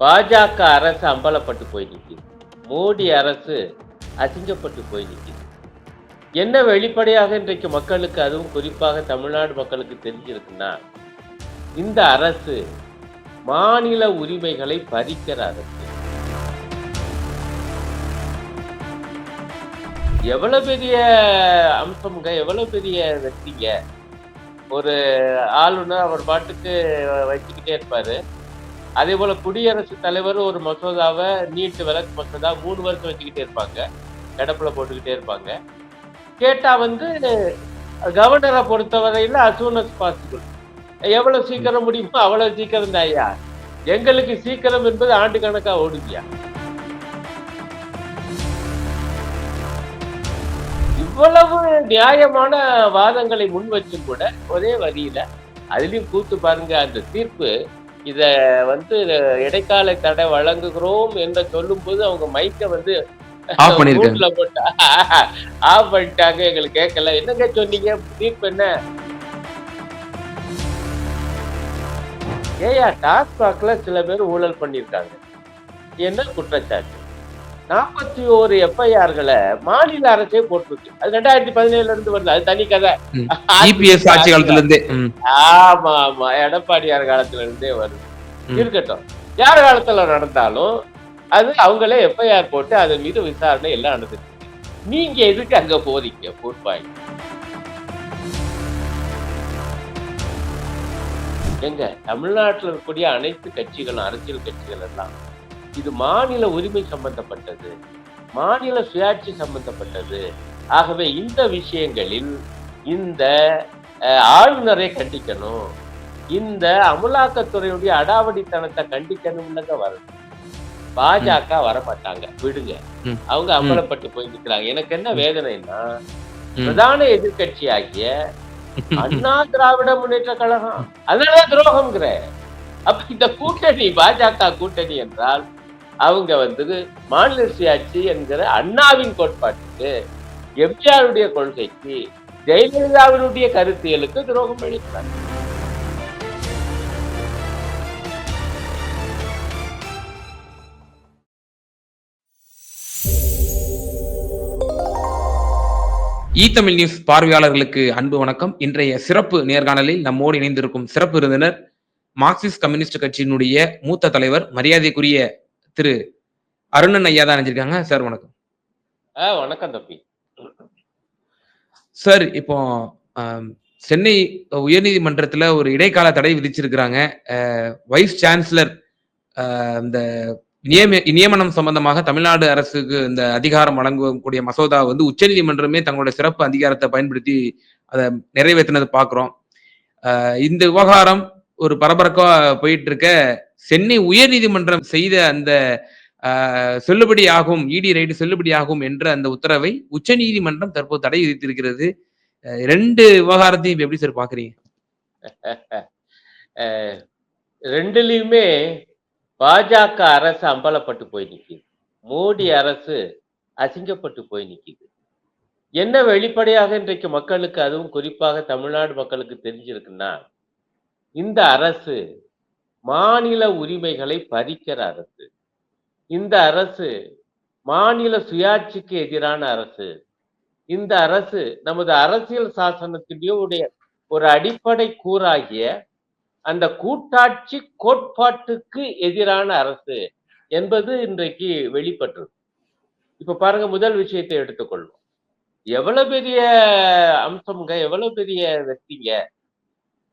பாஜக அரசு அம்பலப்பட்டு போய் நிற்கிது மோடி அரசு அசிங்கப்பட்டு போய் நிற்கிது என்ன வெளிப்படையாக இன்றைக்கு மக்களுக்கு அதுவும் குறிப்பாக தமிழ்நாடு மக்களுக்கு தெரிஞ்சிருக்குன்னா இந்த அரசு மாநில உரிமைகளை பறிக்கிற அரசு. எவ்வளவு பெரிய அம்சம்ங்க எவ்வளவு பெரிய வெற்றிங்க. ஒரு ஆளுநர் அவர் பாட்டுக்கு வச்சுக்கிட்டே இருப்பாரு. அதே போல குடியரசுத் தலைவர் ஒரு மசோதாவை நீட்டு விளக்கு மசோதா மூணு வருஷம் வச்சுக்கிட்டே இருப்பாங்க. கிடப்புல போட்டுக்கிட்டே இருப்பாங்க. கேட்டா வந்து கவர்னரை பொறுத்தவரையில அசூனஸ் பாசிபிள் எவ்வளவு சீக்கிரம் முடியுமோ அவ்வளவு சீக்கிரம் தான் ஐயா. எங்களுக்கு சீக்கிரம் என்பது ஆண்டு கணக்கா ஓடுதியா? இவ்வளவு நியாயமான வாதங்களை முன் வச்சும் கூட ஒரே வரியில அதுலயும் கூத்து பாருங்க அந்த தீர்ப்பு இத வந்து இடைக்கால தடை வழங்குகிறோம் என்று சொல்லும் போது அவங்க மைக்க வந்து ஆஃப் பண்ணிட்டாங்க. எங்களுக்கு கேட்கல என்னங்க சொன்னீங்க? தீர்ப்பு என்ன? ஏயா டாஸ்மாக்ல சில பேர் ஊழல் பண்ணியிருக்காங்க என்ன குற்றச்சாட்டு? நாற்பத்தி ஓரு எஃப்ஐஆர்களை மாநில அரசே போட்டிருக்கு அது ரெண்டாயிரத்தி பதினேழுல இருந்து வருது. அது தனி கதை. இபிஎஸ் ஆட்சி காலத்துல இருந்தே ஆமா ஆமா. எடப்பாடியார் காலத்துல இருந்தே வருது. இருக்கட்டும். யார் காலத்துல நடந்தாலும் அது அவங்களே எஃப்ஐஆர் போட்டு அதன் மீது விசாரணை எல்லாம் நடந்துச்சு நீங்க எதுக்கு அங்க போறீங்க? போட்பாய் எங்க? தமிழ்நாட்டில் இருக்கக்கூடிய அனைத்து கட்சிகளும் அரசியல் கட்சிகள் எல்லாம் இது மாநில உரிமை சம்பந்தப்பட்டது. மாநில சுயாட்சி சம்பந்தப்பட்டது. ஆகவே இந்த விஷயங்களில் இந்த ஆளுநரை கண்டிக்கணும். இந்த அமலாக்கத்துறையுடைய அடாவடித்தனத்தை கண்டிக்கணும்னுங்க வரணும். பாஜக வரமாட்டாங்க. விடுங்க. அவங்க அமலப்பட்டு போய் நிற்கிறாங்க எனக்கு என்ன வேதனைன்னா. பிரதான எதிர்க்கட்சி ஆகிய அண்ணா திராவிட முன்னேற்ற கழகம். அதனாலதான் துரோகம்ங்கிற. அப்ப இந்த கூட்டணி பாஜக கூட்டணி என்றால் அவங்க வந்து மாநில சுயாட்சி என்கிற அண்ணாவின் கோட்பாட்டுக்கு எம்ஜிஆருடைய கொள்கைக்கு ஜெயலலிதாவினுடைய கருத்தியலுக்கு துரோகம் அளித்தார் ஈ தமிழ் நியூஸ் பார்வையாளர்களுக்கு அன்பு வணக்கம். இன்றைய சிறப்பு நேர்காணலில் நம்மோடு இணைந்திருக்கும் சிறப்பு விருந்தினர் மார்க்சிஸ்ட் கம்யூனிஸ்ட் கட்சியினுடைய மூத்த தலைவர் மரியாதைக்குரிய திரு அருணன் ஐயா தான் நினைச்சிருக்காங்க சார் வணக்கம். வணக்கம் தம்பி. சார் இப்போ சென்னை உயர்நீதிமன்றத்துல ஒரு இடைக்கால தடை விதிச்சிருக்கிறாங்க. வைஸ் சான்சலர் இந்த நியம நியமனம் சம்பந்தமாக தமிழ்நாடு அரசுக்கு இந்த அதிகாரம் வழங்கக்கூடிய மசோதா வந்து உச்சநீதிமன்றமே தங்களுடைய சிறப்பு அதிகாரத்தை பயன்படுத்தி அதை நிறைவேற்றினது பார்க்கிறோம். இந்த விவகாரம் ஒரு பரபரப்பா போயிட்டு இருக்க சென்னை உயர்நீதிமன்றம் செய்த அந்த அஹ், செல்லுபடியாகும் இடி ரைடு செல்லுபடியாகும் என்ற அந்த உத்தரவை உச்சநீதிமன்றம் தற்போது தடை விதித்திருக்கிறது. ரெண்டு விவகாரத்தையும் எப்படி சார் பாக்குறீங்க? ரெண்டுலயுமே பாஜக அரசு அம்பலப்பட்டு போய் நிக்குது. மோடி அரசு அசிங்கப்பட்டு போய் நிக்குது. என்ன வெளிப்படையாக இன்றைக்கு மக்களுக்கு அதுவும் குறிப்பாக தமிழ்நாடு மக்களுக்கு தெரிஞ்சிருக்குன்னா இந்த அரசு மாநில உரிமைகளை பறிக்கிற அரசு இந்த அரசு மாநில சுயாட்சிக்கு எதிரான அரசு. இந்த அரசு நமது அரசியல் சாசனத்தினுடைய ஒரு அடிப்படை கூறாகிய அந்த கூட்டாட்சி கோட்பாட்டுக்கு எதிரான அரசு என்பது இன்றைக்கு வெளிப்பட்டது இப்ப பாருங்க முதல் விஷயத்தை எடுத்துக்கொள்வோம். எவ்வளவு பெரிய அம்சம்ங்க எவ்வளவு பெரிய வெற்றிங்க.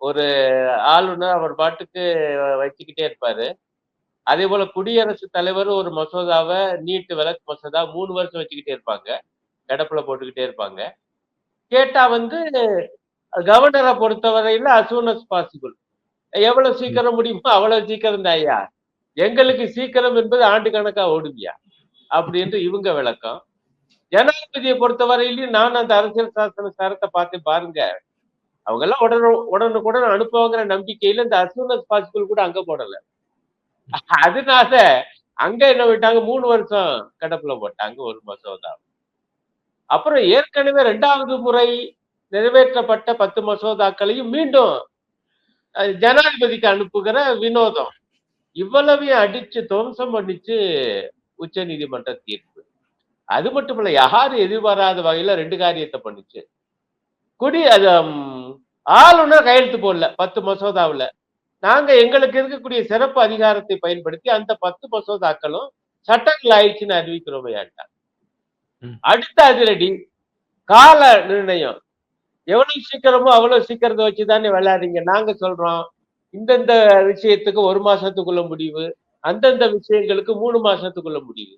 ஒரு ஆளுநர் அவர் பாட்டுக்கு வச்சுக்கிட்டே இருப்பாரு. அதே போல குடியரசுத் தலைவர் ஒரு மசோதாவை நீட்டு விளக்கு மசோதா மூணு வருஷம் வச்சுக்கிட்டே இருப்பாங்க. கிடப்புல போட்டுக்கிட்டே இருப்பாங்க. கேட்டா வந்து கவர்னரை பொறுத்தவரையில அசூன் அஸ் பாசிபிள் எவ்வளவு சீக்கிரம் முடியுமோ அவ்வளவு சீக்கிரம் தான் ஐயா. எங்களுக்கு சீக்கிரம் என்பது ஆண்டு கணக்கா ஓடுதியா அப்படின்ட்டு இவங்க விளக்கம். ஜனாதிபதியை பொறுத்தவரையிலையும் நான் அந்த அரசியல் சாசன சரத்தை பார்த்து பாருங்க. அவங்க எல்லாம் உடனே உடனுக்குடன் அனுப்புவாங்கிற நம்பிக்கையில இந்த அசூனஸ் பாசிபிள் கூட அங்க போடல. அதனால அங்க என்ன விட்டாங்க மூணு வருஷம் கடப்புல போட்டாங்க ஒரு மசோதா அப்புறம் ஏற்கனவே ரெண்டாவது முறை நிறைவேற்றப்பட்ட பத்து மசோதாக்களையும் மீண்டும் ஜனாதிபதிக்கு அனுப்புகிற வினோதம். இவ்வளவையும் அடிச்சு துவம்சம் பண்ணிச்சு உச்ச நீதிமன்ற தீர்ப்பு. அது மட்டும் இல்ல யாரும் எதிர்பாராத வகையில ரெண்டு காரியத்தை பண்ணுச்சு. குடி அது ஆளுநர் கையெழுத்து போடல பத்து மசோதாவுல. நாங்க எங்களுக்கு இருக்கக்கூடிய சிறப்பு அதிகாரத்தை பயன்படுத்தி அந்த பத்து மசோதாக்களும் சட்டங்கள் ஆயிடுச்சுன்னு அறிவிக்கிறோமே ம். அடுத்த அதிரடி கால நிர்ணயம். எவ்வளவு சீக்கிரமோ அவ்வளவு சீக்கிரத்தை வச்சுதானே விளையாடுறீங்க. நாங்க சொல்றோம் இந்தந்த விஷயத்துக்கு ஒரு மாசத்துக்குள்ள முடிவு அந்தந்த விஷயங்களுக்கு மூணு மாசத்துக்குள்ள முடிவு.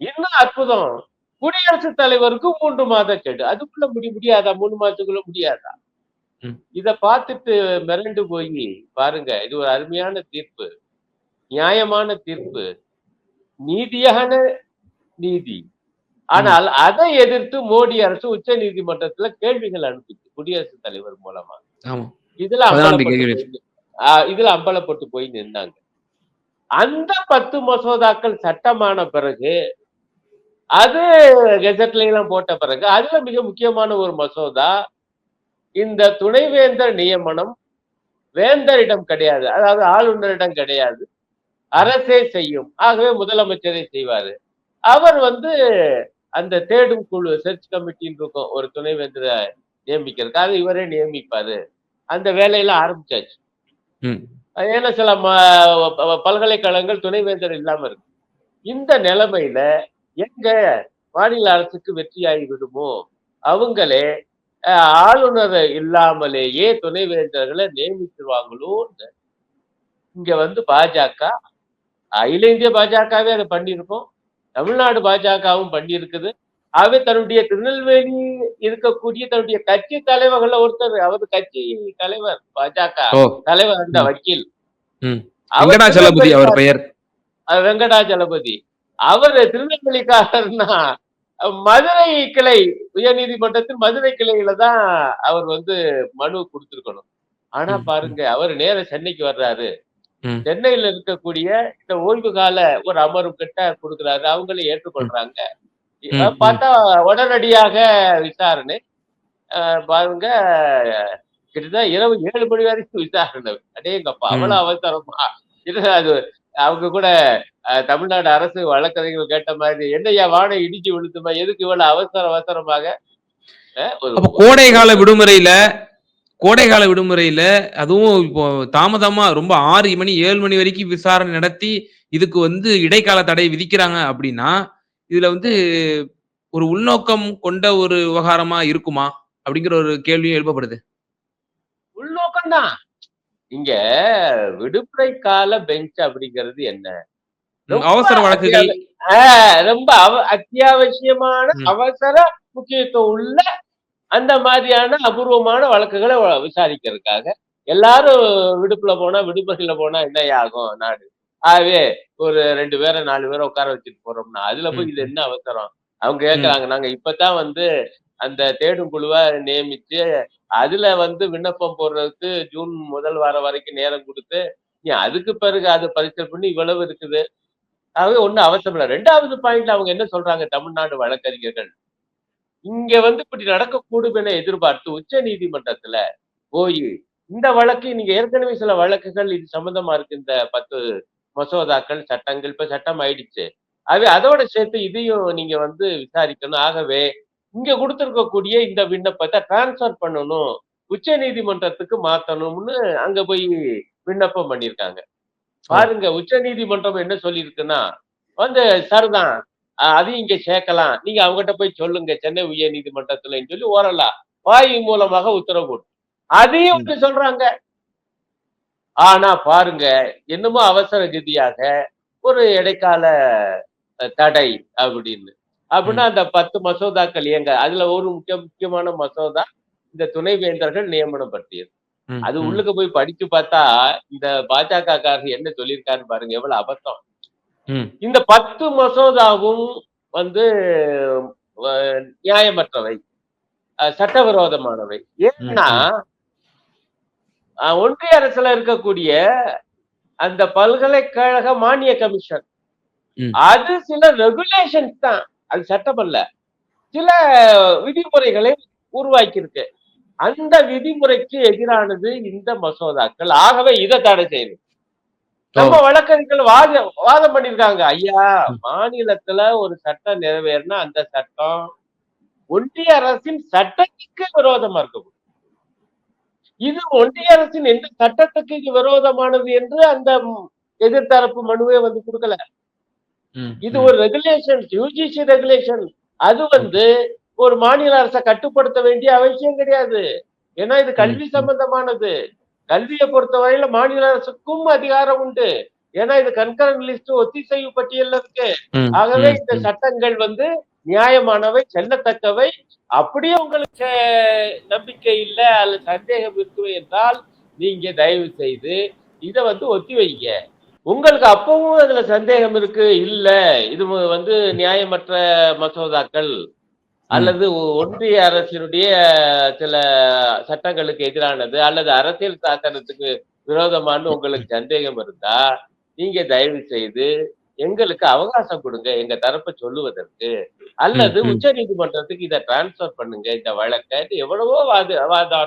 இன்னும் அற்புதம். குடியரசுத் தலைவருக்கு மூன்று மாத கெடு. அதுக்குள்ள முடி முடியாதா? மூணு மாசத்துக்குள்ள முடியாதா. இத பார்த்துட்டு மிரண்டு போய் பாருங்க இது ஒரு அருமையான தீர்ப்பு. நியாயமான தீர்ப்பு. நீதியான நீதி. ஆனால் அதை எதிர்த்து மோடி அரசு உச்ச நீதிமன்றத்துல கேள்விகள் அனுப்பிச்சு குடியரசுத் தலைவர் மூலமா. இதுல இதுல அம்பலப்பட்டு போய் நின்னாங்க. அந்த பத்து மசோதாக்கள் சட்டமான பிறகு அது கெசட்ல எல்லாம் போட்ட பிறகு அதுல மிக முக்கியமான ஒரு மசோதா இந்த துணைவேந்தர் நியமனம் வேந்தரிடம் கிடையாது. அதாவது ஆளுநரிடம் கிடையாது. அரசே செய்யும். ஆகவே முதலமைச்சரே செய்வாரு. அவர் வந்து அந்த தேடும் குழு சர்ச் கமிட்டின்னு இருக்கும். ஒரு துணைவேந்தரை நியமிக்கிறதுக்கு. அது இவரே நியமிப்பாரு. அந்த வேலையெல்லாம் ஆரம்பிச்சாச்சு. ஏன்னா சில பல்கலைக்கழகங்கள் துணைவேந்தர் இல்லாம இருக்கு. இந்த நிலைமையில எங்க மாநில அரசுக்கு வெற்றியாகி விடுமோ? அவங்களே ஆளுநர் இல்லாமலேயே துணைவேந்தர்களை நியமிச்சிருவாங்களோன்னு. இங்க வந்து பாஜக அகில இந்திய பாஜகவே அதை பண்ணியிருக்கோம். தமிழ்நாடு பாஜகவும் பண்ணியிருக்குது. ஆகவே தன்னுடைய திருநெல்வேலி இருக்கக்கூடிய தன்னுடைய கட்சி தலைவர்கள ஒருத்தர் அவர் கட்சி தலைவர் பாஜக தலைவர் அந்த. வக்கீல். அவர் வெங்கடாச்சலபதி அவர். பெயர். வெங்கடாச்சலபதி அவர் திருநெல்வேலிக்காரர்னா மதுரை கிளை உயர்நீதிமன்றத்தில் மதுரை கிளையில தான் அவர் வந்து மனு கொடுத்திருக்கணும். ஆனா பாருங்க அவர் நேர சென்னைக்கு வர்றாரு. சென்னையில இருக்கக்கூடிய இந்த ஓய்வு கால ஒரு அமர்வு கிட்ட கொடுக்குறாரு. அவங்களே ஏற்றுக்கொள்றாங்க. பார்த்தா உடனடியாக விசாரணை. பாருங்க கிட்டத்தட்ட இரவு ஏழு மணி வரைக்கும் விசாரணை. அடேங்கப்பா. அவ்வளவு அவசரமா? அது அவங்க கூட தமிழ்நாடு அரசு வழக்கறிஞர்கள் கேட்ட மாதிரி என்னையா வானை இடிச்சு விழுத்துமா எதுக்கு இவ்வளவு அவசர அவசரமாக? கோடை கால விடுமுறையில கோடை கால விடுமுறையில அதுவும் இப்போ தாமதமா ரொம்ப ஆறு மணி ஏழு மணி வரைக்கும் விசாரணை நடத்தி இதுக்கு வந்து இடைக்கால தடை விதிக்கிறாங்க அப்படின்னா இதுல வந்து ஒரு உள்நோக்கம் கொண்ட ஒரு விவகாரமா இருக்குமா? அப்படிங்கிற ஒரு கேள்வியும் எழுப்பப்படுது. உள்நோக்கம் தான் இங்க விடுமுறை கால பெஞ்ச் அப்படிங்கிறது என்ன? அவசர வழக்குகள். ரொம்ப அவ- அத்தியாவசியமான. அவசர முக்கியத்துவம் உள்ள அந்த மாதிரியான அபூர்வமான வழக்குகளை விசாரிக்கிறதுக்காக எல்லாரும் விடுப்புல போனா விடுமுறையில போனா என்ன ஆகும் நாடு? ஆகவே ஒரு ரெண்டு பேரை நாலு பேரை உட்கார வச்சுட்டு போறோம்னா அதுல போய் இது என்ன அவசரம்? அவங்க கேக்குறாங்க நாங்க இப்பதான் வந்து அந்த தேடும் குழுவை நியமிச்சு அதுல வந்து விண்ணப்பம் போடுறதுக்கு ஜூன் முதல் வாரம் வரைக்கும் நேரம் கொடுத்து நீ அதுக்கு பிறகு அதை பரிசல் பண்ணி இவ்வளவு இருக்குது. ஆகவே ஒண்ணும் அவசியம் இல்லை. ரெண்டாவது பாயிண்ட் அவங்க என்ன சொல்றாங்க தமிழ்நாடு வழக்கறிஞர்கள்? இங்க வந்து இப்படி நடக்கக்கூடும் என எதிர்பார்த்து உச்ச நீதிமன்றத்துல போய் இந்த வழக்கு நீங்க ஏற்கனவே சில வழக்குகள் இது சம்பந்தமா இருக்கு இந்த பத்து மசோதாக்கள் சட்டங்கள் இப்ப சட்டம் ஆயிடுச்சு. அது அதோட சேர்த்து இதையும் நீங்க வந்து விசாரிக்கணும். ஆகவே இங்க கொடுத்திருக்கக்கூடிய இந்த விண்ணப்பத்தை டிரான்ஸ்ஃபர் பண்ணணும். உச்ச நீதிமன்றத்துக்கு மாத்தணும்னு அங்க போய் விண்ணப்பம் பண்ணியிருக்காங்க பாருங்க உச்ச நீதிமன்றம் என்ன சொல்லியிருக்குன்னா வந்து சரிதான் அதையும் இங்க சேர்க்கலாம். நீங்க அவங்ககிட்ட போய் சொல்லுங்க சென்னை உயர் நீதிமன்றத்துலன்னு சொல்லி ஓரலா வாய் மூலமாக உத்தரவு போட்டு அதையும் வந்து சொல்றாங்க. ஆனா பாருங்க என்னமோ அவசர கதியாக ஒரு இடைக்கால தடை அப்படின்னு. அப்படின்னா அந்த பத்து மசோதாக்கள் ஏங்க அதுல ஒரு முக்கிய முக்கியமான மசோதா இந்த துணைவேந்தர்கள் நியமனம் பற்றியது. அது. உள்ளுக்கு போய் படிச்சு பார்த்தா இந்த பாஜக காரர் என்ன சொல்லியிருக்காருன்னு பாருங்க எவ்வளவு அபத்தம். இந்த பத்து மசோதாவும் வந்து நியாயமற்றவை. சட்டவிரோதமானவை. ஏன்னா ஒன்றிய அரசுல இருக்கக்கூடிய அந்த பல்கலைக்கழக மானிய கமிஷன். அது சில ரெகுலேஷன்ஸ் தான். அது சட்டம் அல்ல. சில விதிமுறைகளை உருவாக்கி இருக்கு அந்த விதிமுறைக்கு எதிரானது இந்த மசோதாக்கள். ஆகவே இதை தடை செய்யணும் நம்ம வழக்கறிஞர்கள் வாத வாதம் பண்ணிருக்காங்க ஐயா மாநிலத்துல ஒரு சட்டம் நிறைவேறினா அந்த சட்டம் ஒன்றிய அரசின் சட்டத்துக்கு விரோதமா இருக்கும் இது ஒன்றிய அரசின் எந்த சட்டத்துக்கு விரோதமானது என்று அந்த எதிர்த்தரப்பு மனுவே வந்து கொடுக்கல. இது. ஒரு ரெகுலேஷன் யூஜிசி ரெகுலேஷன் அது வந்து ஒரு மாநில அரசை கட்டுப்படுத்த வேண்டிய அவசியம் கிடையாது. ஏன்னா இது கல்வி. சம்பந்தமானது. கல்வியை பொறுத்தவரையில மாநில அரசுக்கும் அதிகாரம் உண்டு. ஏன்னா இது கன்கரண்ட் லிஸ்ட் ஒத்திசைவு பட்டியல்ல இருக்கு. ஆகவே இந்த. சட்டங்கள் வந்து நியாயமானவை செல்லத்தக்கவை. அப்படியே உங்களுக்கு நம்பிக்கை இல்லை அல்லது சந்தேகம் இருக்குவே என்றால் நீங்க தயவு செய்து இதை வந்து ஒத்தி வைங்க உங்களுக்கு அப்பவும் அதுல சந்தேகம் இருக்கு? இல்ல. இது வந்து நியாயமற்ற மசோதாக்கள் அல்லது ஒன்றிய அரசினுடைய சில சட்டங்களுக்கு எதிரானது அல்லது அரசியல் சாசனத்துக்கு விரோதமானு உங்களுக்கு சந்தேகம் இருந்தா நீங்க தயவு செய்து எங்களுக்கு அவகாசம் கொடுங்க. எங்க தரப்பை சொல்லுவதற்கு. அல்லது. உச்ச நீதிமன்றத்துக்கு இதை டிரான்ஸ்பர் பண்ணுங்க. இந்த வழக்கை. எவ்வளவோ வாது வாதா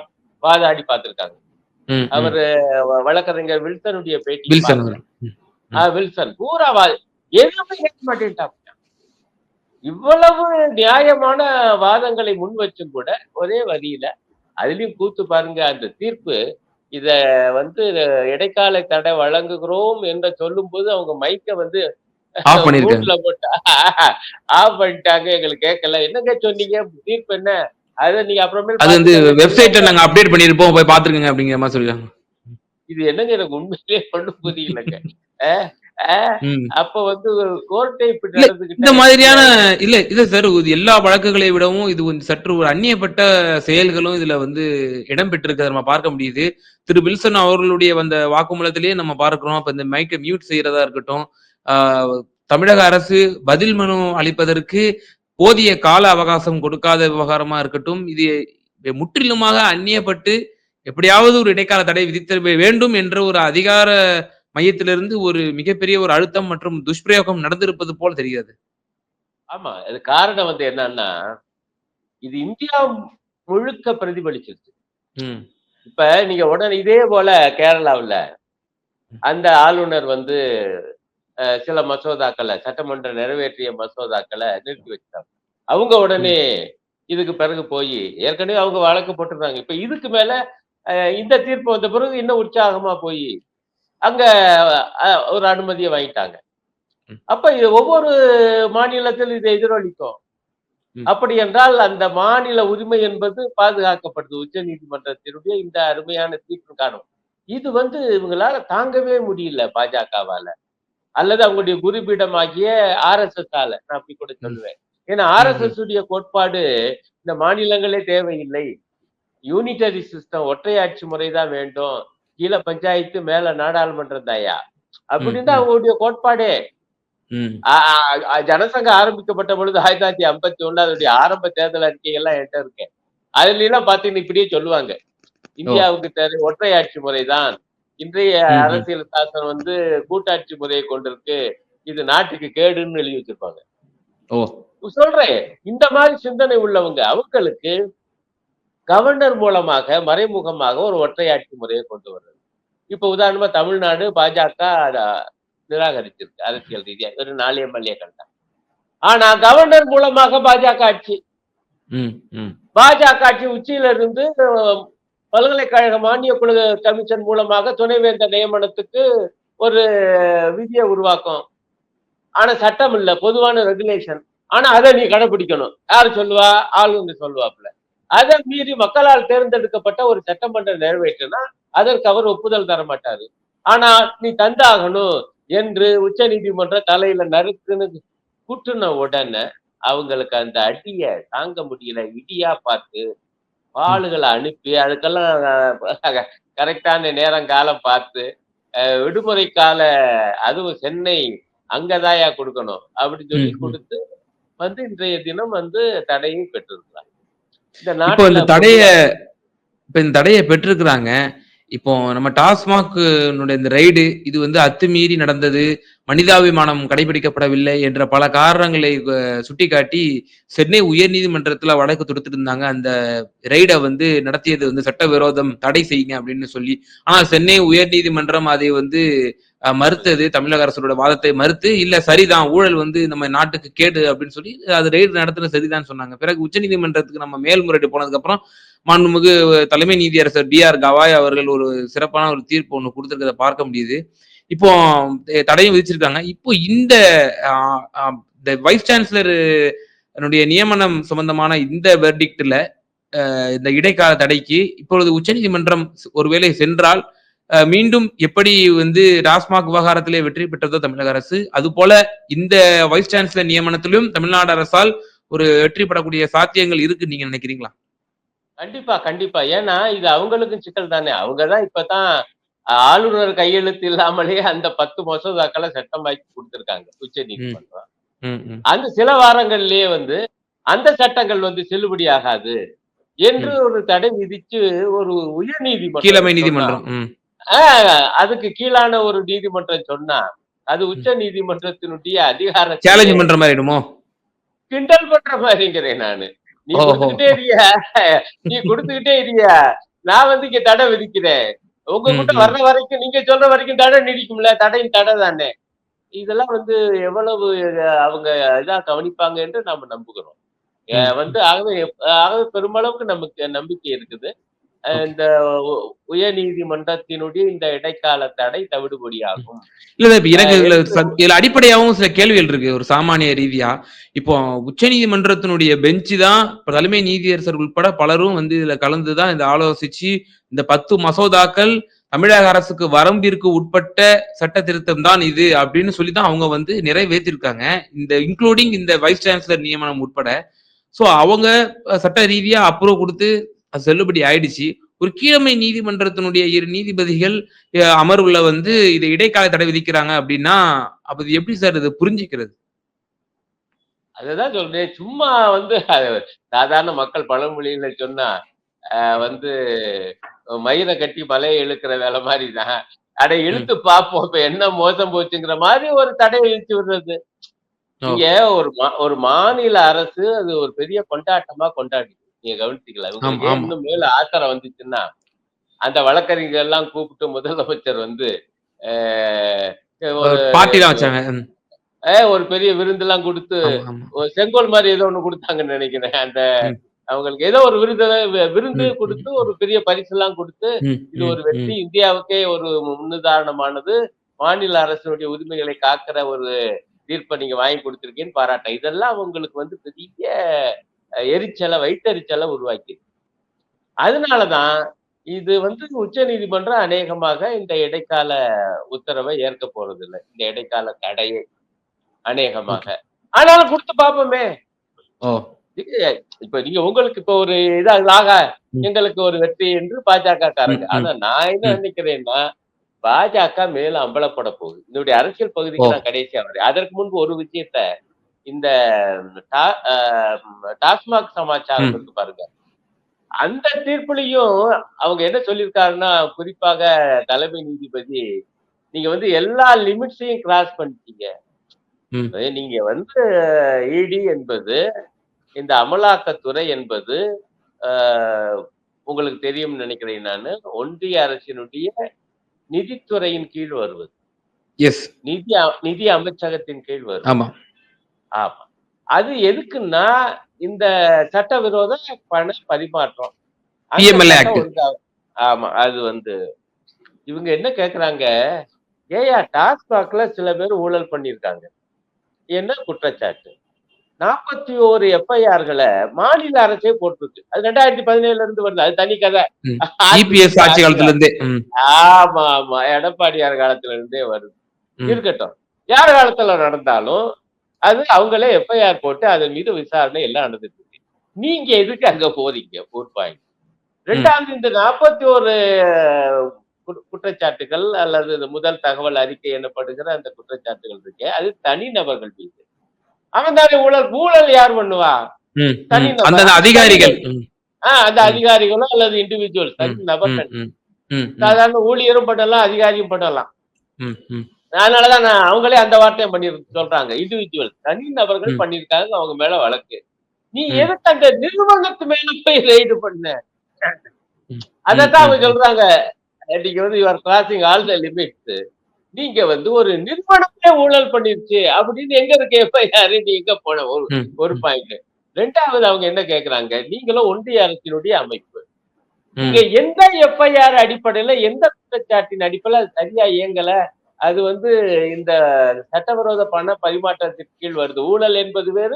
வாதாடி பார்த்திருக்காங்க. அவரு வழக்கறிஞர் வில்சனுடைய பேட்டி வில்சன் பார்த்தேன். அவர். ம். ஆ, வில்சன் பூரா வா- எதுவுமே கேட்க மாட்டேன்ட்டாங்க இவ்வளவு நியாயமான வாதங்களை முன் வச்சும் கூட ஒரே வரியில அதுலயும் கூத்து பாருங்க அந்த தீர்ப்பு இத வந்து இடைக்கால தடை வழங்குகிறோம் என்று சொல்லும்போது அவங்க மைக்க வந்து போட்டு ஆஃப் பண்ணிட்டாங்க எங்களுக்கு கேட்கல என்னங்க சொன்னீங்க தீர்ப்பு என்ன அதை நீங்க அப்புறமேல் அது வந்து. வெப்சைட்ல நாங்க அப்டேட் பண்ணிருப்போம் போய் பாத்துருங்க அப்படிங்கிற மாதிரி சொல்லிருக்காங்க. இது என்னங்க எனக்கு உண்மையிலேயே ஒண்ணும் புரியலங்க. அப்ப வந்து கோர்ட்டை இந்த மாதிரியான இல்ல இல்ல சார் இது எல்லா வழக்குகளை விடவும் இது கொஞ்சம் சற்று ஒரு அந்நியப்பட்ட செயல்களும் இதுல வந்து இடம் பெற்றிருக்கிறத நம்ம பார்க்க முடியுது. திரு வில்சன் அவர்களுடைய வந்த வாக்குமூலத்திலேயே நம்ம பார்க்கிறோம். அப்ப இந்த மைக்கை மியூட் செய்யறதா இருக்கட்டும் தமிழக அரசு பதில் மனு அளிப்பதற்கு போதிய கால அவகாசம் கொடுக்காத விவகாரமா இருக்கட்டும் இது முற்றிலுமாக அந்நியப்பட்டு எப்படியாவது ஒரு இடைக்கால தடை விதித்த வேண்டும் என்ற ஒரு அதிகார மையத்திலிருந்து ஒரு மிகப்பெரிய ஒரு அழுத்தம் மற்றும் துஷ்பிரயோகம் நடந்திருப்பது போல் தெரிகிறது. ஆமா அது காரணம் வந்து என்னன்னா இது இந்தியா முழுக்க பிரதிபலிச்சிருச்சு. ம், இப்ப நீங்க உடனே இதே போல கேரளாவுல அந்த ஆளுநர் வந்து சில மசோதாக்களை சட்டமன்றம் நிறைவேற்றிய மசோதாக்களை நிறுத்தி வச்சிட்டாங்க. அவங்க உடனே இதுக்கு பிறகு போய் ஏற்கனவே அவங்க வழக்கு போட்டிருந்தாங்க. இப்ப இதுக்கு மேல இந்த தீர்ப்பு வந்த பிறகு இன்னும் உற்சாகமா போய் அங்க ஒரு அனுமதியை வாங்கிட்டாங்க. அப்ப இது ஒவ்வொரு மாநிலத்தில் இது எதிரொலிக்கும். அப்படி என்றால் அந்த மாநில உரிமை என்பது பாதுகாக்கப்படுது. உச்ச நீதிமன்றத்தினுடைய இந்த அருமையான தீர்ப்பு காரணம் இது வந்து இவங்களால தாங்கவே முடியல பாஜகவால. அல்லது அவங்களுடைய குருபீடமாகிய ஆர்எஸ்எஸ் ஆல நான் அப்படி கூட சொல்லுவேன் ஏன்னா ஆர்எஸ்எஸ் உடைய கோட்பாடு இந்த மாநிலங்களே தேவையில்லை. யூனிட்டரி சிஸ்டம் ஒற்றையாட்சி முறைதான் வேண்டும். கீழே பஞ்சாயத்து மேல நாடாளுமன்றம் தாயா? அப்படின்னு. அவங்களுடைய கோட்பாடே. ஜனசங்கம் ஆரம்பிக்கப்பட்ட பொழுது ஆயிரத்தி தொள்ளாயிரத்தி ஐம்பத்தி ஒண்ணு அதனுடைய ஆரம்ப தேர்தல் அறிக்கை எல்லாம் என்கிட்ட இருக்கு அதுல எல்லாம் பாத்தீங்கன்னா இப்படியே சொல்லுவாங்க. இந்தியாவுக்கு தேவை ஒற்றையாட்சி முறைதான் இன்றைய. அரசியல் சாசனம் வந்து கூட்டாட்சி முறையை கொண்டிருக்கு. இது நாட்டுக்கு கேடுன்னு எழுதி வச்சிருப்பாங்க. சொல்றேன் இந்த மாதிரி சிந்தனை உள்ளவங்க அவங்களுக்கு கவர்னர் மூலமாக மறைமுகமாக ஒரு ஒற்றையாட்சி முறையை கொண்டு வர்றது. இப்ப உதாரணமா தமிழ்நாடு பாஜக நிராகரிச்சிருக்கு அரசியல் ரீதியா. ஒரு நாலு எம்எல்ஏ கண்டா ஆனா கவர்னர் மூலமாக பாஜக ஆட்சி. பாஜக ஆட்சி உச்சியில இருந்து பல்கலைக்கழக மானிய குழு கமிஷன் மூலமாக துணைவேந்தர் நியமனத்துக்கு ஒரு விதியை உருவாக்கும். ஆனா சட்டம் இல்லை பொதுவான ரெகுலேஷன் ஆனா அதை நீ கடைபிடிக்கணும் யார் சொல்லுவா? ஆளுங்க சொல்லுவாப்ல அதை மீறி மக்களால் தேர்ந்தெடுக்கப்பட்ட ஒரு சட்டமன்ற நிறைவேற்றினா அதற்கு அவர் ஒப்புதல் தர மாட்டாரு. ஆனா நீ தந்தாகணும் என்று உச்ச நீதிமன்ற தலையில நறுக்குன்னு கூட்டுன உடனே அவங்களுக்கு அந்த அடிய தாங்க முடியல. இடியா பார்த்து ஆளுகளை அனுப்பி அதுக்கெல்லாம் கரெக்டான நேரம் காலம் பார்த்து விடுமுறை கால அதுவும் சென்னை அங்கதாயா கொடுக்கணும் அப்படின்னு சொல்லி. கொடுத்து வந்து இன்றைய தினம் வந்து தடையை பெற்றிருக்கிறார் இந்த நாட்டுல தடைய இப்ப இந்த தடையை பெற்றிருக்கிறாங்க இப்போ நம்ம டாஸ்மாக் இந்த ரைடு இது வந்து அத்துமீறி நடந்தது. மனிதாபிமானம் கடைபிடிக்கப்படவில்லை என்ற பல காரணங்களை சுட்டிக்காட்டி சென்னை உயர்நீதிமன்றத்துல வழக்கு தொடுத்துட்டு இருந்தாங்க அந்த ரைடை வந்து நடத்தியது வந்து சட்டவிரோதம் தடை செய்யுங்க அப்படின்னு சொல்லி. ஆனா சென்னை உயர்நீதிமன்றம் அதை வந்து மறுத்தது. தமிழக அரசோட வாதத்தை மறுத்து இல்ல சரிதான் ஊழல் வந்து நம்ம நாட்டுக்கு கேடு அப்படின்னு சொல்லி அது ரைடு நடத்துன சரிதான் சொன்னாங்க. பிறகு உச்சநீதிமன்றத்துக்கு நம்ம மேல்முறையீடு போனதுக்கு அப்புறம் மாண்புமிகு தலைமை நீதியரசர் டி ஆர் கவாய் அவர்கள் ஒரு சிறப்பான ஒரு தீர்ப்பு ஒன்று கொடுத்திருக்கிறத பார்க்க முடியுது. இப்போ தடையும் விதிச்சிருக்காங்க. இப்போ இந்த இந்த வைஸ் சான்சலர் என்னுடைய நியமனம் சம்பந்தமான இந்த வெர்டிக்ட்ல இந்த இடைக்கால தடைக்கு இப்பொழுது உச்சநீதிமன்றம் ஒருவேளை சென்றால் மீண்டும் எப்படி வந்து டாஸ்மாக் விவகாரத்திலே வெற்றி பெற்றதோ தமிழக அரசு அதுபோல இந்த வைஸ் சான்சலர் நியமனத்திலும் தமிழ்நாடு அரசால் ஒரு வெற்றி பெறக்கூடிய சாத்தியங்கள் இருக்கு நீங்க நினைக்கிறீங்களா? கண்டிப்பா கண்டிப்பா. ஏன்னா இது அவங்களுக்கும் சிக்கல் தானே. அவங்கதான் இப்பதான் ஆளுநர் கையெழுத்து இல்லாமலே அந்த பத்து மசோதாக்களை சட்டமாக்கி கொடுத்திருக்காங்க. உச்ச நீதிமன்றம். அந்த சில வாரங்கள்லயே வந்து அந்த சட்டங்கள் வந்து செல்லுபடி ஆகாது என்று ஒரு தடை விதிச்சு ஒரு உயர் நீதிமன்றம் கீழமை நீதிமன்றம். அதுக்கு கீழான ஒரு நீதிமன்றம் சொன்னா அது உச்ச நீதிமன்றத்தினுடைய அதிகார சேலஞ்ச் பண்ற மாதிரி கிண்டல் பண்ற மாதிரிங்கிறேன் நானு. நீ. கொடுத்துக்கிட்டே இருக்கியா? நீ கொடுத்துக்கிட்டே இருக்கியா? நான் வந்து இங்க தடை விதிக்கிறேன். உங்க ம், கிட்ட ம். வர்ற வரைக்கும் நீங்க சொல்ற வரைக்கும் தடை நீடிக்கும்ல? தடையும் தடை தானே. இதெல்லாம் வந்து எவ்வளவு அவங்க இதா கவனிப்பாங்க என்று நாம நம்புகிறோம். வந்து ஆகவே ஆகவே பெருமளவுக்கு நமக்கு நம்பிக்கை இருக்குது. இந்த உயர் நீதிமன்றத்தினுடைய இந்த இடைக்கால தடை தவிடுபடியாகும். இல்ல இப்ப எனக்கு இதுல அடிப்படையாகவும் சில கேள்விகள் இருக்கு. ஒரு சாமானிய ரீதியா. இப்போ உச்ச நீதிமன்றத்தினுடைய பெஞ்சு தான் தலைமை நீதியரசர் உட்பட பலரும் வந்து இதுல கலந்துதான் இந்த ஆலோசிச்சு இந்த பத்து மசோதாக்கள் தமிழக அரசுக்கு வரம்பிற்கு உட்பட்ட சட்ட திருத்தம் தான் இது அப்படின்னு சொல்லி தான் அவங்க வந்து நிறைவேற்றிருக்காங்க. இந்த இன்க்ளூடிங் இந்த வைஸ் சான்சலர் நியமனம் உட்பட. சோ அவங்க சட்ட ரீதியா அப்ரூவ் கொடுத்து அது செல்லுபடி ஆயிடுச்சு. ஒரு கீழமை நீதிமன்றத்தினுடைய இரு நீதிபதிகள் அமர்வுல வந்து இது இடைக்கால தடை விதிக்கிறாங்க அப்படின்னா அப்ப எப்படி சார் இது புரிஞ்சுக்கிறது? அதுதான் சொல்றேன். சும்மா வந்து அது சாதாரண மக்கள் பழமொழியில சொன்னா வந்து மயிரை கட்டி மலையை இழுக்கிற வேலை மாதிரி தான் அடை இழுத்து பார்ப்போம் இப்ப என்ன மோசம் போச்சுங்கிற மாதிரி ஒரு தடையை இழுத்து விடுறது. இங்க ஒரு ஒரு மாநில அரசு அது ஒரு பெரிய கொண்டாட்டமா கொண்டாடி நீங்க. இன்னும் மேல ஆத்திரம் வந்துச்சுன்னா அந்த வழக்கறிஞர் எல்லாம் கூப்பிட்டு முதலமைச்சர் வந்து ஒரு பெரிய விருந்தெல்லாம் கொடுத்து செங்கோல் மாதிரி ஏதோ ஒண்ணு கொடுத்தாங்கன்னு நினைக்கிறேன். அந்த. அவங்களுக்கு ஏதோ ஒரு விருது விருந்து கொடுத்து ஒரு பெரிய பரிசு எல்லாம் கொடுத்து இது ஒரு வெற்றி. இந்தியாவுக்கே ஒரு முன்னுதாரணமானது. மாநில அரசினுடைய உரிமைகளை காக்கிற ஒரு தீர்ப்பை நீங்க வாங்கி கொடுத்திருக்கீன்னு பாராட்ட இதெல்லாம் உங்களுக்கு வந்து பெரிய எரிச்சலை வயிற்றெரிச்சலை உருவாக்கி அதனாலதான் இது வந்து உச்ச நீதிமன்றம் அநேகமாக இந்த இடைக்கால உத்தரவை ஏற்க போறது இல்லை இந்த இடைக்கால தடையை அநேகமாக. ஆனாலும் கொடுத்து பார்ப்போமே. இப்ப நீங்க உங்களுக்கு இப்ப ஒரு இதா ஆக ம். எங்களுக்கு ஒரு வெற்றி என்று பாஜக காரங்க. ஆனா நான் என்ன. நினைக்கிறேன்னா பாஜக மேல அம்பலப்பட போகுது. இதனுடைய அரசியல் பகுதிக்கு. நான் கடைசியா வரேன். அதற்கு முன்பு ஒரு விஷயத்த இந்த டாஸ்மாக் சமாச்சாரம். இருக்கு பாருங்க. அந்த தீர்ப்புலையும் அவங்க என்ன சொல்லியிருக்காருன்னா குறிப்பாக தலைமை நீதிபதி நீங்க வந்து எல்லா லிமிட்ஸையும் கிராஸ் பண்ணிட்டீங்க. நீங்க வந்து இடி என்பது இந்த அமலாக்கத்துறை என்பது உங்களுக்கு தெரியும் நினைக்கிறேன் நான் ஒன்றிய அரசினுடைய நிதித்துறையின் கீழ் வருவது. எஸ் நிதி நிதி அமைச்சகத்தின் கீழ் வரும் ஆமா. அது எதுக்குன்னா இந்த சட்டவிரோத பண பரிமாற்றம். ஆமா அது வந்து இவங்க என்ன கேக்குறாங்க ஏயா டாஸ்மாக்ல சில பேர் ஊழல் பண்ணியிருக்காங்க என்ன குற்றச்சாட்டு? நாற்பத்தி ஓரு எஃப்ஐஆர்களை மாநில அரசே போட்டிருக்கு. அது ரெண்டாயிரத்தி பதினேழுல இருந்து வருது. அது தனி கதை. ஆட்சி காலத்துல இருந்தே ஆமா ஆமா. எடப்பாடியார் காலத்துல இருந்தே வருது. இருக்கட்டும். யார் காலத்துல நடந்தாலும் அது அவங்களே எஃப்ஐஆர் போட்டு அதன் மீது விசாரணை எல்லாம் நடந்துட்டு இருக்கு. நீங்க எதுக்கு அங்க போறீங்க? ஒரு பாயிண்ட் ரெண்டாவது இந்த நாற்பத்தி ஒரு குற்றச்சாட்டுகள் அல்லது இந்த முதல் தகவல் அறிக்கை எனப்படுகிற அந்த குற்றச்சாட்டுகள் இருக்கே அது தனிநபர்கள் மீது. அவன் தானே ஊழல் ஊழல் யார் பண்ணுவா? தனி அதிகாரிகள். ஆஹ் அந்த ம். அதிகாரிகளோ அல்லது இண்டிவிஜுவல் தனி நபர்கள் சாதாரண ஊழியரும் பண்ணலாம் அதிகாரியும் பண்ணலாம். அதனாலதான் நான் அவங்களே அந்த வார்த்தையை பண்ணி சொல்றாங்க. இண்டிவிஜுவல் தனி நபர்கள். பண்ணிருக்காங்க அவங்க மேல வழக்கு. நீ. எதுக்கு அந்த நிறுவனத்து மேல போய் ரெய்டு பண்ண. அதத்தான் அவங்க. சொல்றாங்க. நீங்க வந்து your crossing all the limits நீங்க வந்து ஒரு நிறுவனமே ஊழல் பண்ணிருச்சு அப்படின்னு எங்க இருக்கு எஃப்ஐஆர் நீ எங்க போன? ஒரு ஒரு பாயிண்ட் ரெண்டாவது அவங்க என்ன கேக்குறாங்க? நீங்களும் ஒன்றிய அரசினுடைய அமைப்பு. ம், இங்க எந்த எஃப்ஐஆர் அடிப்படையில எந்த குற்றச்சாட்டின் அடிப்படையில சரியா இயங்கல? அது வந்து இந்த சட்டவிரோத பண பரிமாற்றத்திற்கு கீழ் வருது. ஊழல் என்பது வேறு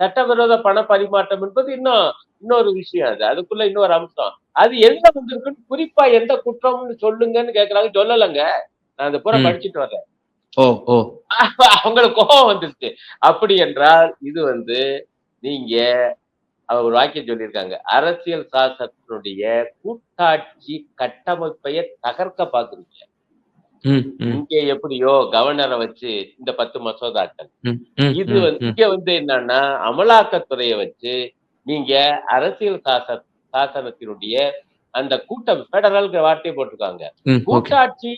சட்டவிரோத பண பரிமாற்றம் என்பது இன்னும் இன்னொரு விஷயம் அது. அதுக்குள்ள இன்னொரு அம்சம். அது எங்க வந்திருக்குன்னு குறிப்பா எந்த குற்றம்னு சொல்லுங்கன்னு கேக்குறாங்க. சொல்லலைங்க. நான் அந்த பூரா. படிச்சுட்டு வரேன். ஓ ஓ. அவங்களுக்கு கோபம் வந்துருச்சு. அப்படி என்றால் இது வந்து நீங்க அவர் ஒரு வாக்கியம் சொல்லியிருக்காங்க. அரசியல் சாசனத்தினுடைய கூட்டாட்சி கட்டமைப்பைய தகர்க்க பாக்குறீங்க இங்க எப்படியோ கவர்னரை வச்சு இந்த பத்து மசோதாக்கள். இது வந்து இங்க வந்து என்னன்னா அமலாக்கத்துறையை வச்சு நீங்க அரசியல் சாச சாசனத்தினுடைய அந்த கூட்டம் பெடரல் வார்த்தையை போட்டிருக்காங்க. கூட்டாட்சி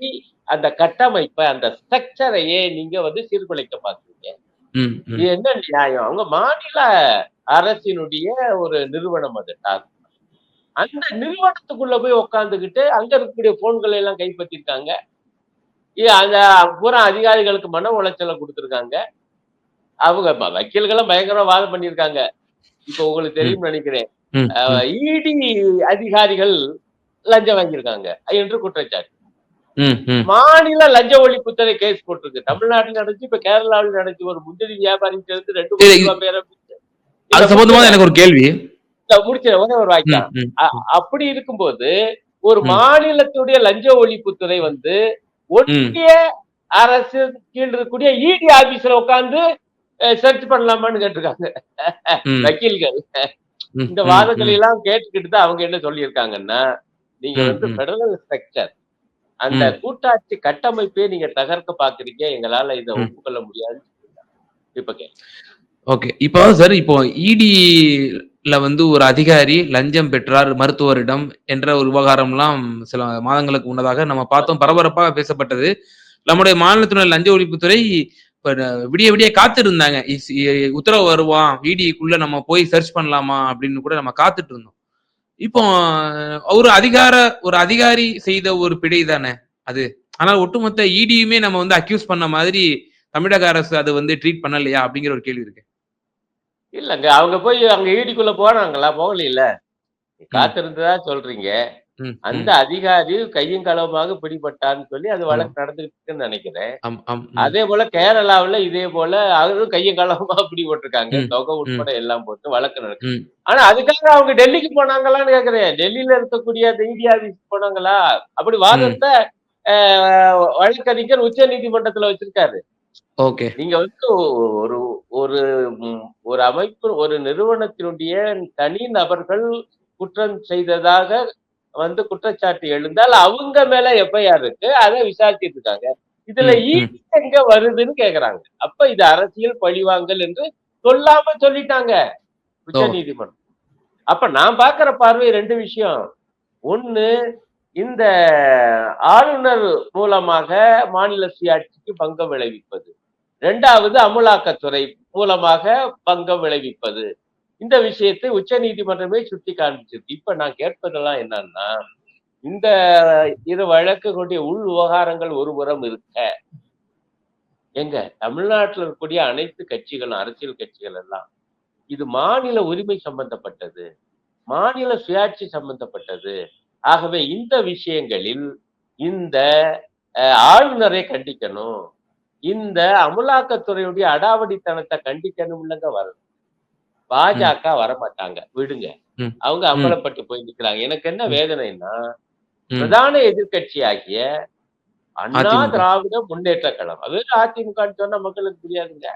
அந்த கட்டமைப்பை அந்த ஸ்ட்ரக்சரையே நீங்க வந்து சீர்குலைக்க பாக்குறீங்க இது என்ன நியாயம்? அவங்க மாநில அரசினுடைய ஒரு நிறுவனம் அது. அந்த நிறுவனத்துக்குள்ள போய் உட்காந்துக்கிட்டு அங்க இருக்கக்கூடிய போன்களை எல்லாம் கைப்பற்றிருக்காங்க. அந்த பூரா அதிகாரிகளுக்கு மன உளைச்சலை கொடுத்திருக்காங்க. அவங்க வக்கீல்களும் பயங்கர வாதம் பண்ணியிருக்காங்க. இப்ப உங்களுக்கு தெரியும் நினைக்கிறேன். இடி அதிகாரிகள் லஞ்சம் வாங்கியிருக்காங்க. என்று குற்றச்சாட்டு. மாநில லஞ்ச ஒழிப்புத்துறை கேஸ் போட்டிருக்கு. தமிழ்நாட்டில் நடந்துச்சு இப்ப கேரளாவில் நடந்துச்சு. ஒரு முந்திரி வியாபாரிகிட்ட இருந்து ரெண்டு பேரை அது சம்பந்தமா எனக்கு ஒரு கேள்வி. முடிச்ச ஒரே ஒரு வாக்கியம் அப்படி இருக்கும்போது ஒரு. மாநிலத்துடைய லஞ்ச ஒழிப்புத்துறை வந்து ஒன்றிய அரசு கீழ் இருக்கக்கூடிய இடி ஆபீஸ்ல உட்கார்ந்து சர்ச் பண்ணலாமான்னு கேட்டிருக்காங்க. வக்கீல்கள். இந்த வாதங்களை எல்லாம் கேட்டுக்கிட்டு தான் அவங்க என்ன சொல்லியிருக்காங்கன்னா நீங்க வந்து. பெடரல் ஸ்ட்ரக்சர் அந்த. கூட்டாட்சி கட்டமைப்பே நீங்க தகர்க்க பாக்குறீங்க எங்களால இதை. ஒப்புக்கொள்ள முடியாது இப்ப ஓகே. இப்போ சார் இப்போ இல்லை வந்து ஒரு அதிகாரி லஞ்சம் பெற்றார் மருத்துவரிடம் என்ற ஒரு விவகாரம்லாம் சில மாதங்களுக்கு முன்னதாக நம்ம பார்த்தோம். பரபரப்பாக பேசப்பட்டது. நம்முடைய மாநிலத்தினுடைய லஞ்ச ஒழிப்புத்துறை விடிய விடிய காத்திருந்தாங்க. இஸ்- இ- உத்தரவு வருவான் இடிக்குள்ள நம்ம போய் சர்ச் பண்ணலாமா அப்படின்னு கூட நம்ம காத்துட்டு இருந்தோம். இப்போ ஒரு அதிகார ஒரு அதிகாரி செய்த ஒரு பிழை தானே அது. ஆனால் ஒட்டுமொத்த இடியுமே நம்ம வந்து அக்யூஸ் பண்ண மாதிரி தமிழக அரசு அதை வந்து ட்ரீட் பண்ணலையா அப்படிங்கிற ஒரு கேள்வி இருக்கு. இல்லங்க அவங்க போய் அங்க ஈடிக்குள்ள போனாங்களா? போகல காத்திருந்ததா சொல்றீங்க. அந்த. அதிகாரி கையும் களவுமாக பிடிபட்டான்னு சொல்லி அது வழக்கு நடந்துகிட்டு நினைக்கிறேன். அதே போல கேரளாவுல இதே போல அவரும் கையும் களவுமா பிடிபட்டிருக்காங்க. தொகை உட்பட எல்லாம் போட்டு வழக்கு நடக்கு. ஆனா அதுக்காக அவங்க டெல்லிக்கு போனாங்களான்னு கேக்குறேன் டெல்லியில இருக்கக்கூடிய அந்த இடி ஆபீஸ் போனாங்களா? அப்படி வாதத்தை வழக்கறிஞர் உச்ச நீதிமன்றத்துல வச்சிருக்காரு. ஓகே. நீங்க வந்து ஒரு ஒரு ஒரு அமைப்பு ஒரு நிறுவனத்தினுடைய தனி நபர்கள் குற்றம் செய்ததாக வந்து குற்றச்சாட்டு எழுந்தால் அவங்க மேல எஃப்ஐஆர் இருக்கு அதை விசாரிச்சிட்டு இருக்காங்க. இதுல ம், ம். ஈடு எங்க வருதுன்னு கேக்குறாங்க. அப்ப இது அரசியல் பழிவாங்கல் என்று சொல்லாம சொல்லிட்டாங்க உச்ச. நீதிமன்றம் அப்ப நான் பாக்குற பார்வை ரெண்டு விஷயம். ஒண்ணு இந்த ஆளுநர் மூலமாக மாநில சுயாட்சிக்கு பங்கம் விளைவிப்பது. இரண்டாவது அமலாக்கத்துறை மூலமாக பங்கம் விளைவிப்பது. இந்த விஷயத்தை உச்ச நீதிமன்றமே சுட்டி காண்பிச்சிருக்கு. இப்ப நான் கேட்பதெல்லாம் என்னன்னா இந்த இரு வழக்குகளுடைய உள் விவகாரங்கள் ஒரு புறம் இருக்க. எங்க? தமிழ்நாட்டில் இருக்கக்கூடிய அனைத்து கட்சிகளும் அரசியல் கட்சிகள் எல்லாம் இது மாநில உரிமை சம்பந்தப்பட்டது. மாநில சுயாட்சி சம்பந்தப்பட்டது. ஆகவே இந்த விஷயங்களில் இந்த ஆளுநரை கண்டிக்கணும். இந்த அமலாக்கத்துறையுடைய அடாவடித்தனத்தை கண்டிக்கணும் இல்லைங்க வரணும். பாஜக வரமாட்டாங்க. விடுங்க. அவங்க அம்பலப்பட்டு போய் நிக்கிறாங்க. எனக்கு என்ன. வேதனைன்னா. பிரதான எதிர்க்கட்சி ஆகிய அண்ணா அதிமுக. திராவிட முன்னேற்ற கழகம். அது அதிமுகன்னு சொன்னா மக்களுக்கு புரியாதுங்க.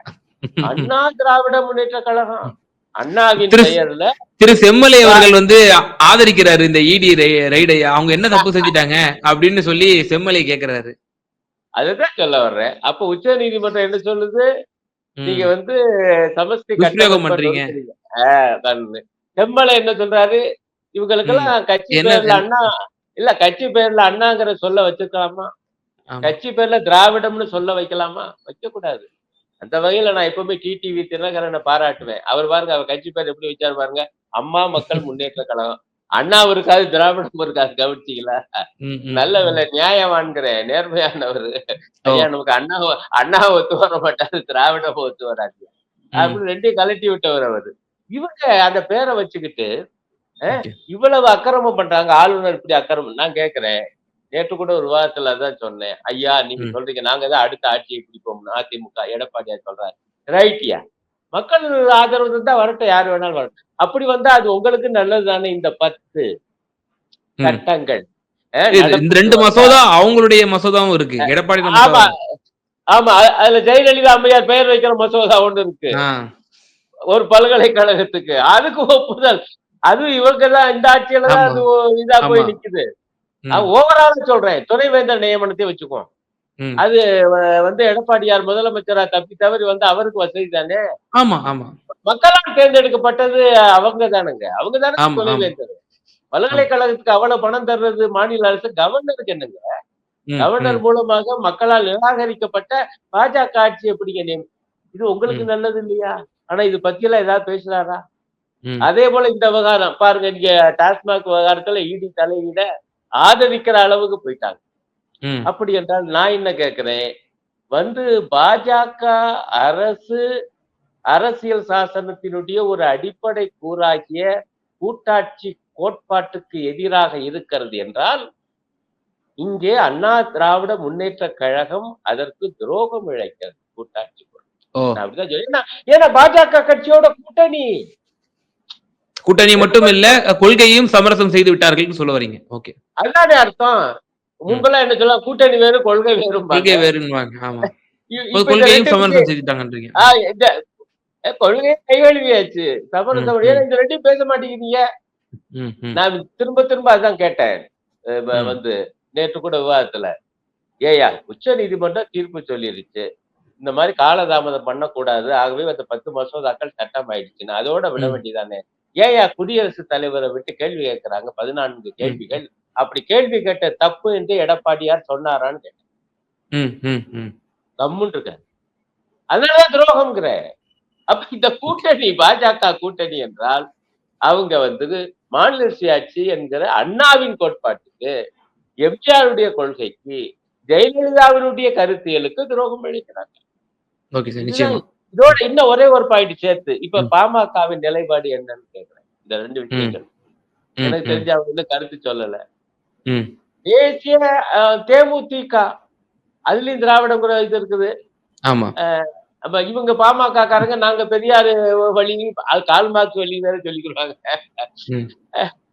அண்ணா திராவிட முன்னேற்ற கழகம். அண்ணாவின் திரு- பெயர்ல திரு செம்மலை அவர்கள் வந்து ஆதரிக்கிறாரு இந்த இடி ரைடை. அவங்க என்ன தப்பு செஞ்சுட்டாங்க அப்படின்னு சொல்லி செம்மலை கேக்குறாரு. அதுதான் சொல்ல வர்றேன். அப்ப உச்ச நீதிமன்றம் என்ன சொல்லுது. நீங்க வந்து சமஸ்தி கட்டமைப்பு பண்றீங்க. செம்மலை என்ன சொல்றாரு? இவங்களுக்கெல்லாம் கட்சி பேர்ல அண்ணா இல்ல கட்சி பேர்ல அண்ணாங்கிற சொல்ல வச்சிருக்கலாமா. கட்சி பேர்ல திராவிடம்னு சொல்ல வைக்கலாமா? வைக்க கூடாது அந்த வகையில நான் எப்பவுமே டிடிவி தினகரனை பாராட்டுவேன் அவர் பாருங்க அவர் கட்சி பேர் எப்படி வச்சாரு பாருங்க அம்மா மக்கள் முன்னேற்ற கழகம் அண்ணாவும் இருக்காது திராவிடம் இருக்காது கவனிச்சீங்களா. நல்ல வேலை நியாயவான்கிறேன் நேர்மையானவர். ஐயா நமக்கு அண்ணா அண்ணா ஒத்து வர மாட்டாரு திராவிடம் ஒத்து வராது. அப்படின்னு ரெண்டையும் கலட்டி விட்டவர் அவரு இவங்க அந்த பேரை வச்சுக்கிட்டு. இவ்வளவு அக்கிரமம் பண்றாங்க ஆளுநர் இப்படி அக்கிரமம் நான் கேக்குறேன் நேற்று கூட ஒரு விவாதத்துல அதான் சொன்னேன். ஐயா நீங்க. சொல்றீங்க நாங்க தான் அடுத்த ஆட்சியை பிடிப்போம்னு. அதிமுக எடப்பாடியார் சொல்றாரு. ரைட்யா மக்கள் ஆதரவு தான் வரட்டும் யார் வேணாலும் வரட்டும். அப்படி வந்தா அது உங்களுக்கு நல்லது தானே இந்த பத்து. சட்டங்கள். ரெண்டு மசோதா அவங்களுடைய மசோதாவும் இருக்கு. எடப்பாடி ஆமா. ஆமா அதுல ஜெயலலிதா அம்மையார் பெயர் வைக்கிற மசோதா ஒண்ணு இருக்கு. ஒரு பல்கலைக்கழகத்துக்கு. அதுக்கு ஒப்புதல். அது இவங்க தான் இந்த ஆட்சியில தான் இதா போய். நிக்குது. ஓவரால் சொல்றேன். துணைவேந்தர் நியமனத்தை வச்சுக்குவோம். அது வந்து எடப்பாடியார் முதலமைச்சரா தப்பி தவறி வந்து அவருக்கு வசதி தானே? ஆமா ஆமா. மக்களால் தேர்ந்தெடுக்கப்பட்டது அவங்க தானுங்க. அவங்க தானே. துணைவேந்தர். பல்கலைக்கழகத்துக்கு அவ்வளவு பணம் தர்றது மாநில அரசு கவர்னருக்கு என்னங்க? கவர்னர் மூலமாக மக்களால் நிராகரிக்கப்பட்ட பாஜக ஆட்சி எப்படி நியம் இது உங்களுக்கு. நல்லது இல்லையா? ஆனா இது பத்தியெல்லாம் ஏதாவது பேசுறாரா. அதே போல இந்த விவகாரம் பாருங்க நீங்க டாஸ்மாக் விவகாரத்துல இடி தலையிட ஆதரிக்கிற அளவுக்கு போயிட்டாங்க. அப்படி என்றால் நான் என்ன கேட்கிறேன்? வந்து பாஜக அரசு அரசியல் சாசனத்தினுடைய ஒரு அடிப்படை கூறாகிய கூட்டாட்சி கோட்பாட்டுக்கு எதிராக இருக்கிறது என்றால் இங்கே அண்ணா திராவிட முன்னேற்ற கழகம் அதற்கு துரோகம் இழைக்கிறது கூட்டாட்சி ஏன்னா பாஜக கட்சியோட கூட்டணி. கூட்டணி மட்டும் இல்ல கொள்கையும் சமரசம் செய்து விட்டார்கள் சொல்ல வரீங்க. ஓகே அதுதானே அர்த்தம். முன்பெல்லாம் என்ன சொல்லலாம் கூட்டணி வேறு கொள்கை வேறும் கொள்கை வேறுன்னுவாங்க ஆமா. கொள்கையும் சமரசம் செய்துட்டாங்கன்றீங்க. கொள்கையை கைவழுவியாச்சு சமரசம் இந்த ரெண்டையும் பேச மாட்டேங்கிறீங்க. நான் திரும்ப திரும்ப அதான் கேட்டேன். வந்து நேற்று கூட விவாதத்துல. ஏயா உச்ச நீதிமன்றம் தீர்ப்பு சொல்லிருச்சு. இந்த மாதிரி காலதாமதம் பண்ணக்கூடாது. ஆகவே அந்த பத்து மசோதாக்கள் சட்டம் ஆயிடுச்சுன்னு அதோட விட. வேண்டியதானே? ஏயா குடியரசுத் தலைவரை விட்டு கேள்வி கேட்கிறாங்க? பதினான்கு கேள்விகள். அப்படி கேள்வி கேட்ட தப்பு என்று எடப்பாடியார் சொன்னாரான்னு கேட்டேன். கம்முன்னு இருக்காரு. அதனாலதான் துரோகம்ங்கிற. அப்ப இந்த கூட்டணி பாஜக கூட்டணி என்றால் அவங்க வந்து மாநில சுயாட்சி என்கிற அண்ணாவின் கோட்பாட்டுக்கு எம்ஜிஆருடைய கொள்கைக்கு ஜெயலலிதாவினுடைய கருத்தியலுக்கு துரோகம் அளிக்கிறாங்க ஓகே சார் நிச்சயமா. இதோட இன்னும் ஒரே ஒரு பாயிண்ட் சேர்த்து இப்ப. பாமகவின் நிலைப்பாடு என்னன்னு கேக்குறேன். இந்த ரெண்டு விஷயங்கள். எனக்கு தெரிஞ்ச அவங்க வந்து கருத்து சொல்லல. தேசிய தேமுதிக அதுலயும் திராவிடங்கிற இது இருக்குது. ஆமா. அப்ப இவங்க பாமக காரங்க நாங்க பெரியாரு வழி கால் மார்க்ஸ் வழி வேற சொல்லிக்கிறாங்க.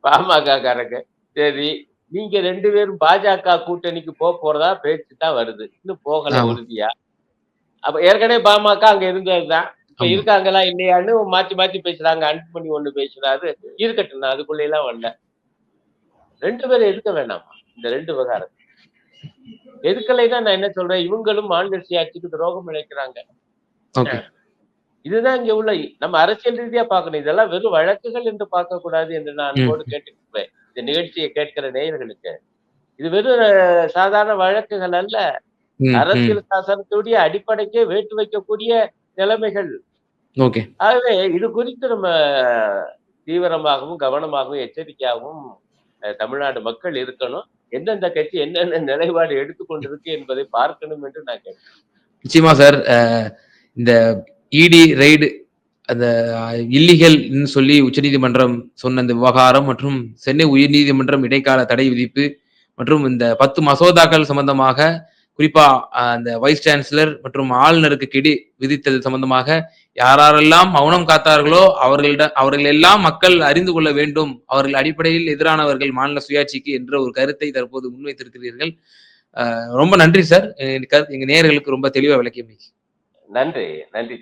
பாமக காரங்க சரி நீங்க ரெண்டு பேரும் பாஜக கூட்டணிக்கு போக போறதா பேச்சு தான் வருது. இன்னும் போகல. உறுதியா? அப்ப ஏற்கனவே பாமக அங்க இருந்ததுதான். இப்ப. இருக்காங்களா இல்லையான்னு மாத்தி மாத்தி பேசுறாங்க அன்புமணி ஒண்ணு பேசுறாரு. இருக்கட்டும் நான் அதுக்குள்ள எல்லாம் வரல. ரெண்டு பேரும் எதுக்க வேணாமா? இந்த ரெண்டு விவகாரம். எதுக்கலைன்னா நான் என்ன சொல்றேன்? இவங்களும் மாநில சுயாட்சிக்கு துரோகம் இழைக்கிறாங்க இதுதான் இங்க உள்ள நம்ம அரசியல் ரீதியா பார்க்கணும். இதெல்லாம் வெறும் வழக்குகள் என்று பார்க்க கூடாது என்று நான் அன்போடு கேட்டுக்கிறேன். இந்த நிகழ்ச்சியை கேட்கிற நேயர்களுக்கு. இது வெறும் சாதாரண வழக்குகள் அல்ல. அரசியல் சாசனத்துடைய அடிப்படைக்கே வேட்டு வைக்கக்கூடிய நிலைமைகள். ஓகே. ஆகவே இது குறித்து நம்ம தீவிரமாகவும் கவனமாகவும் எச்சரிக்கையாகவும் தமிழ்நாடு மக்கள் இருக்கணும். எந்தெந்த கட்சி என்னென்ன நிலைப்பாடு எடுத்துக்கொண்டிருக்கு என்பதை பார்க்கணும் என்று நான் கேட்கிறேன். நிச்சயமா சார் இந்த இடி ரைடு அந்த இல்லீகல் சொல்லி உச்சநீதிமன்றம் சொன்ன இந்த விவகாரம் மற்றும் சென்னை உயர்நீதிமன்றம் இடைக்கால தடை விதிப்பு மற்றும் இந்த பத்து மசோதாக்கள் சம்பந்தமாக குறிப்பா அந்த வைஸ் சான்சலர் மற்றும் ஆளுநருக்கு கிடி விதித்தது சம்பந்தமாக யாரெல்லாம் மௌனம் காத்தார்களோ அவர்களிடம் அவர்கள் எல்லாம் மக்கள் அறிந்து கொள்ள வேண்டும். அவர்கள் அடிப்படையில் எதிரானவர்கள் மாநில சுயாட்சிக்கு என்ற ஒரு கருத்தை தற்போது முன்வைத்திருக்கிறீர்கள். ரொம்ப நன்றி சார். எங்க கருத்து- எங்க ரொம்ப தெளிவா விளக்கியமைக்கு. நன்றி நன்றி.